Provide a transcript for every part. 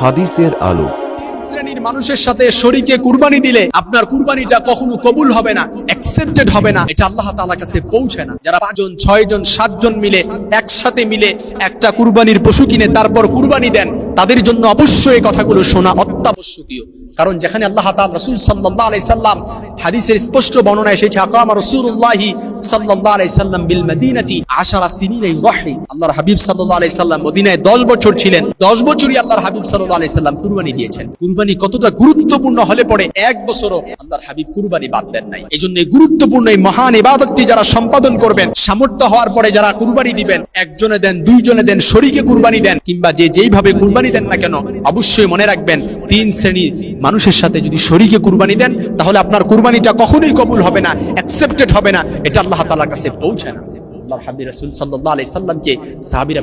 হাদিসের আলো। শ্রেণির মানুষের সাথে শরীকে কুরবানি দিলে আপনার কুরবানিটা কখনো কবুল হবে না অ্যাকসেপ্টেড হবে না। এটা আল্লাহ তাআলার কাছে পৌঁছে না। যারা পাঁচজন, ছয়জন, সাতজন মিলে একসাথে মিলে একটা কুরবানির পশু কিনে তারপর কুরবানি দেন, তাদের জন্য অবশ্যই এই কথাগুলো শোনা অত্যাবশ্যকীয়। কারণ যেখানে আল্লাহ তাআলা রাসূল সাল্লাল্লাহু আলাইহি সাল্লাম হাদিসের স্পষ্ট বর্ণনা এসেছে আকামা রাসূলুল্লাহি সাল্লাল্লাহু আলাইহি সাল্লাম বিল মদিনাতি আশারা সিনিনা ইউহি আল্লাহর হাবিব সাল্লাল্লাহু আলাই সাল্লাম মদিনায় 10 বছর ছিলেন। 10 বছরই আল্লাহর হাবিব সাল্লাল্লাহু আলাইহি সাল্লাম কুরবানি দিয়েছেন। কুরবানি কতটা গুরুত্বপূর্ণ হলে পড়ে এক বছরও আল্লাহর হাবিব কুরবানি বাদ দেন নাই। এই গুরুত্বপূর্ণ এই মহান ইবাদতটি যারা সম্পাদন করবেন, সামর্থ্য হওয়ার পরে যারা কুরবানি দিবেন, একজনে দেন, দুইজনে দেন, শরীকে কুরবানি দেন, কিংবা যে যেইভাবে কুরবানি দেন না কেন, অবশ্যই মনে রাখবেন, তিন শ্রেণির মানুষের সাথে যদি শরীকে কুরবানি দেন, তাহলে আপনার কুরবানিটা কখনোই কবুল হবে না অ্যাকসেপ্টেড হবে না, এটা আল্লাহ তাআলার কাছে পৌঁছায় না। আল্লাহর হাবিব রাসূল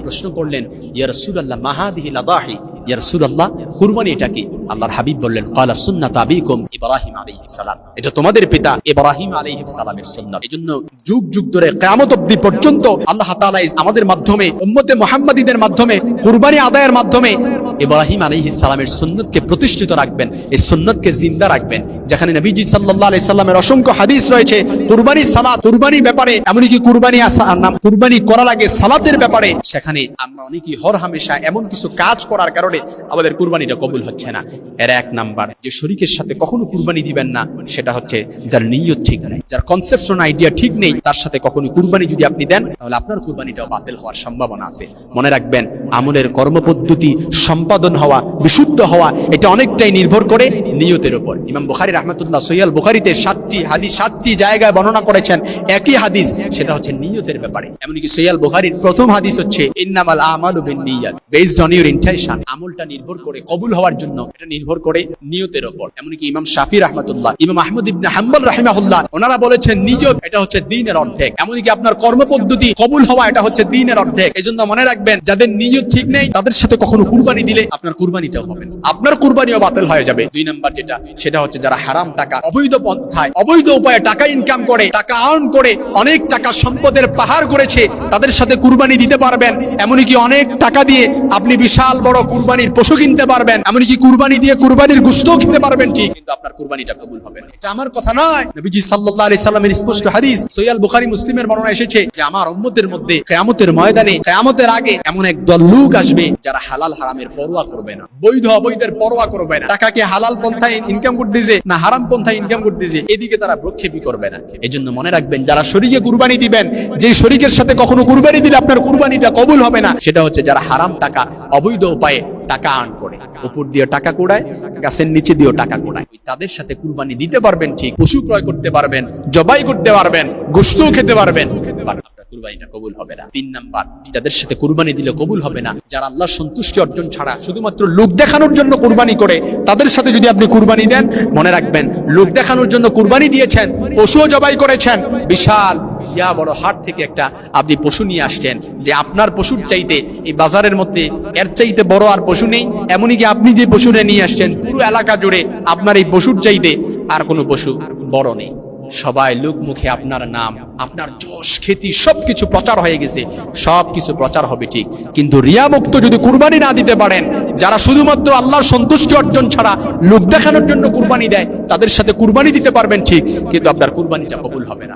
প্রশ্ন করলেন, ইয়া রাসূলুল্লাহ, মা হাদিহি লাদাহি? ইয়া রাসূলুল্লাহ, কুরবানি এটা কি? আল্লাহর হাবিব বললেন ক্বালা সুন্নাত আবিকুম ইব্রাহিম আলাইহিস সালাম। এটা তোমাদের পিতা ইব্রাহিম আলাইহিস সালামের সুন্নাত। এজন্য যুগ যুগ ধরে কিয়ামত অবধি পর্যন্ত আল্লাহ তাআলা আমাদের মাধ্যমে, উম্মতে মুহাম্মাদীদের মাধ্যমে, কুরবানি আদায়ের মাধ্যমে ইব্রাহিম আলাইহিস সালামের সুন্নতকে প্রতিষ্ঠিত রাখবেন, এই সুন্নতকে জিন্দা রাখবেন। যেখানে নবীজি সাল্লাল্লাহু আলাইহি সাল্লামের অসংখ্য হাদিস রয়েছে, কুরবানি সালাত কুরবানি ব্যাপারে, এমনকি কুরবানি নাম, কুরবানি করা লাগে সালাতের ব্যাপারে। সেখানে আমরা অনেকেই হর হামেশা এমন কিছু কাজ করার কারণে আমাদের কুরবানিটা কবুল হচ্ছে না। এর এক নাম্বার। যে শরীকের সাথে কখনো কুরবানি দিবেন না, সেটা হচ্ছে যার নিয়ত ঠিক নেই। যার কনসেপশন আইডিয়া ঠিক নেই, তার সাথে কখনো কুরবানি যদি আপনি দেন, তাহলে আপনার কুরবানিটাও বাতিল হওয়ার সম্ভাবনা আছে। মনে রাখবেন, আমলের কর্মপদ্ধতি, সম্পাদন হওয়া, বিশুদ্ধ হওয়া, এটা অনেকটাই নির্ভর করে নিয়তের উপর। ইমাম বুখারী রাহমাতুল্লাহ সৈয়াল বুখারীতে সাতটি হাদিস, সাতটি জায়গায় বর্ণনা করেছেন, একই হাদিস, সেটা হচ্ছে নিয়তের ব্যাপারে। এমনকি সৈয়াল বুখারীর প্রথম হাদিস হচ্ছে, ইন্নামাল আমালু বেসড অন ইউর ইন্টেনশন আমলটা নির্ভর করে কবুল হওয়ার জন্য, এটা নির্ভর করে নিয়তের উপর এমনকি ইমাম শাফি রাহমাতুল্লাহ, ইমাম আহমদ ইবনে হাম্বল রাহিমাহুল্লাহ, ওনারা বলেছেন নিয়ত এটা হচ্ছে দিনের অর্ধেক। এমনকি আপনার কর্মপদ্ধতি কবুল হওয়া এটা হচ্ছে দিনের অর্ধেক। এজন্য মনে রাখবেন, যাদের নিয়ত ঠিক নেই, তাদের সাথে কখনো কুরবানি দিলে আপনার কুরবানিটাও হবে আপনার কুরবানিও বাতিল হয়ে যাবে। দুই নাম্বার যেটা, সেটা হচ্ছে যারা হারাম টাকা, অবৈধ পন্থায়, অবৈধ উপায়ে টাকা ইনকাম করে, টাকা আর্ন করে, অনেক টাকা সম্পদের পাহাড় করেছে, তাদের সাথে কুরবানি দিতে পারবেন। এমনকি অনেক টাকা দিয়ে আপনি বিশাল বড় কুরবানির পশু কিনতে পারবেন। এমনকি কুরবানি দিয়ে কুরবানির গুস্তও খেতে পারবেন ঠিক। কিন্তু আপনার কুরবানিটা কবুল হবে না। এটা আমার কথা নয়। নবীজি সাল্লাল্লাহু আলাইহি সাল্লামের স্পষ্ট হাদিস সহিহ বুখারী মুসলিমের বর্ণনা এসেছে যে আমার উম্মতের মধ্যে কিয়ামতের ময়দানে কিয়ামতের আগে এমন এক দল লোক আসবে যারা হালাল হারামের পরোয়া করবে না। বৈধ অবৈধের পরোয়া করবে না। টাকাকে হালাল পন্থায় ইনকাম করতেছে না হারাম পন্থায় ইনকাম করতেছে এদিকে তারা প্রক্ষেপই করবে না। এজন্য মনে রাখবেন যারা শরীকে কুরবানি দিবেন যে শরীকের সাথে কখনো কুরবানি দিলে আপনার কুরবানিটা কবুল হবে না সেটা হচ্ছে যারা হারাম টাকা অবৈধ উপায়ে টাকা আর্ন উপর দিয়ে টাকা কোড়ায়, গাছের নিচে দিয়েও টাকা কোড়ায়। তাদের সাথে কুরবানি দিতে পারবেন, ঠিক। পশু ক্রয় করতে পারবেন, জবাই করতে পারবেন গোস্তও খেতে পারবেন। দিলে কবুল হবে না। যারা আল্লাহ সন্তুষ্টি অর্জন ছাড়া শুধুমাত্র লোক দেখানোর জন্য কুরবানি করে, তাদের সাথে যদি আপনি কুরবানি দেন, মনে রাখবেন, লোক দেখানোর জন্য কুরবানি দিয়েছেন, পশুও জবাই করেছেন। বিশাল ইয়া বড় হাট থেকে একটা আপনি পশু নিয়ে আসছেন যে আপনার পশুর চাইতে এই বাজারের মধ্যে এর চাইতে বড় আর পশু নেই, এমনই কি আপনি যে পশুরে নিয়ে আসছেন, পুরো এলাকা জুড়ে আপনার এই পশুর চাইতে আর কোনো পশু বড় নেই। সবাই লোক মুখে আপনার নাম, আপনার যশ, খ্যাতি সবকিছু প্রচার হয়ে গেছে, সবকিছু প্রচার হবে ঠিক। কিন্তু রিয়া মুক্ত যদি কুরবানি না দিতে পারেন, যারা শুধুমাত্র আল্লাহর সন্তুষ্টি অর্জন ছাড়া লোক দেখানোর জন্য কুরবানি দেয়, তাদের সাথে কুরবানি দিতে পারবেন ঠিক, কিন্তু আপনার কুরবানিটা কবুল হবে না।